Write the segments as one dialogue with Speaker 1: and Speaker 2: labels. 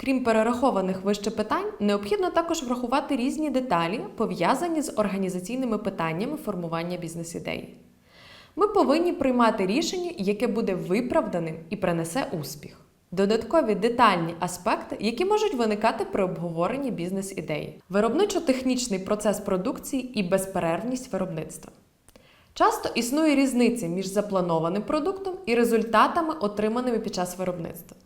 Speaker 1: Крім перерахованих вище питань, необхідно також врахувати різні деталі, пов'язані з організаційними питаннями формування бізнес-ідеї. Ми повинні приймати рішення, яке буде виправданим і принесе успіх. Додаткові детальні аспекти, які можуть виникати при обговоренні бізнес-ідеї, виробничо-технічний процес продукції і безперервність виробництва. Часто існує різниця між запланованим продуктом і результатами, отриманими під час виробництва.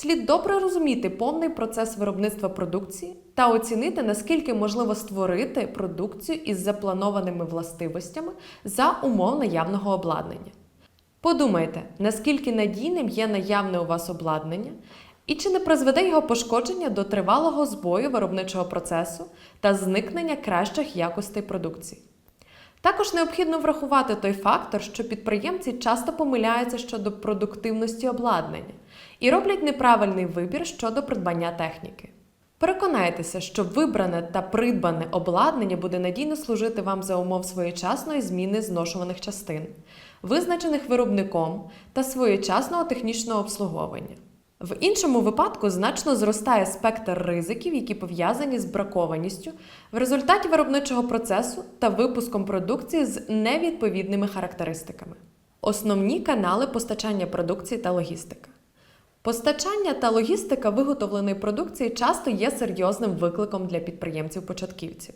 Speaker 1: Слід добре розуміти повний процес виробництва продукції та оцінити, наскільки можливо створити продукцію із запланованими властивостями за умов наявного обладнання. Подумайте, наскільки надійним є наявне у вас обладнання, і чи не призведе його пошкодження до тривалого збою виробничого процесу та зникнення кращих якостей продукції. Також необхідно врахувати той фактор, що підприємці часто помиляються щодо продуктивності обладнання і роблять неправильний вибір щодо придбання техніки. Переконайтеся, що вибране та придбане обладнання буде надійно служити вам за умов своєчасної зміни зношуваних частин, визначених виробником та своєчасного технічного обслуговування. В іншому випадку значно зростає спектр ризиків, які пов'язані з бракованістю в результаті виробничого процесу та випуском продукції з невідповідними характеристиками. Основні канали постачання продукції та логістика. Постачання та логістика виготовленої продукції часто є серйозним викликом для підприємців-початківців.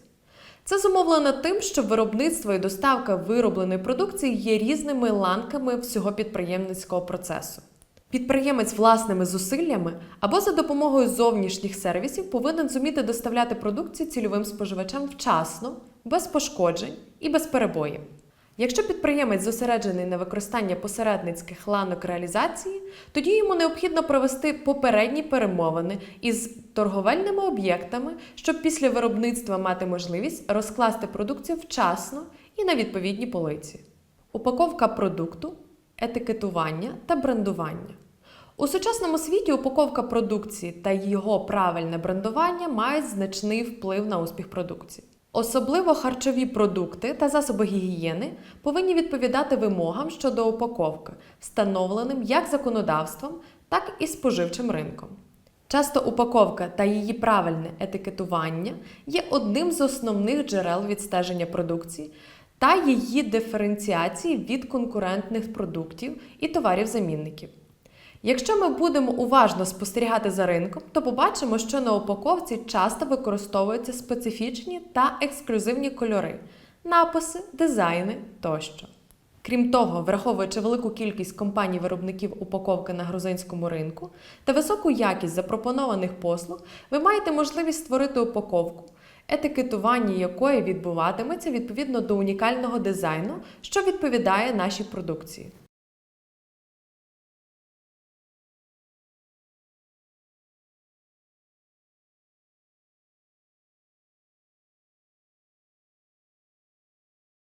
Speaker 1: Це зумовлено тим, що виробництво і доставка виробленої продукції є різними ланками всього підприємницького процесу. Підприємець власними зусиллями або за допомогою зовнішніх сервісів повинен зуміти доставляти продукцію цільовим споживачам вчасно, без пошкоджень і без перебоїв. Якщо підприємець зосереджений на використанні посередницьких ланок реалізації, тоді йому необхідно провести попередні перемовини із торговельними об'єктами, щоб після виробництва мати можливість розкласти продукцію вчасно і на відповідні полиці. Упаковка продукту, етикетування та брендування. У сучасному світі упаковка продукції та його правильне брендування мають значний вплив на успіх продукції. Особливо харчові продукти та засоби гігієни повинні відповідати вимогам щодо упаковки, встановленим як законодавством, так і споживчим ринком. Часто упаковка та її правильне етикетування є одним з основних джерел відстеження продукції та її диференціації від конкурентних продуктів і товарів-замінників. Якщо ми будемо уважно спостерігати за ринком, то побачимо, що на упаковці часто використовуються специфічні та ексклюзивні кольори, написи, дизайни тощо. Крім того, враховуючи велику кількість компаній-виробників упаковки на грузинському ринку та високу якість запропонованих послуг, ви маєте можливість створити упаковку, етикетування якої відбуватиметься відповідно до унікального дизайну, що відповідає нашій продукції.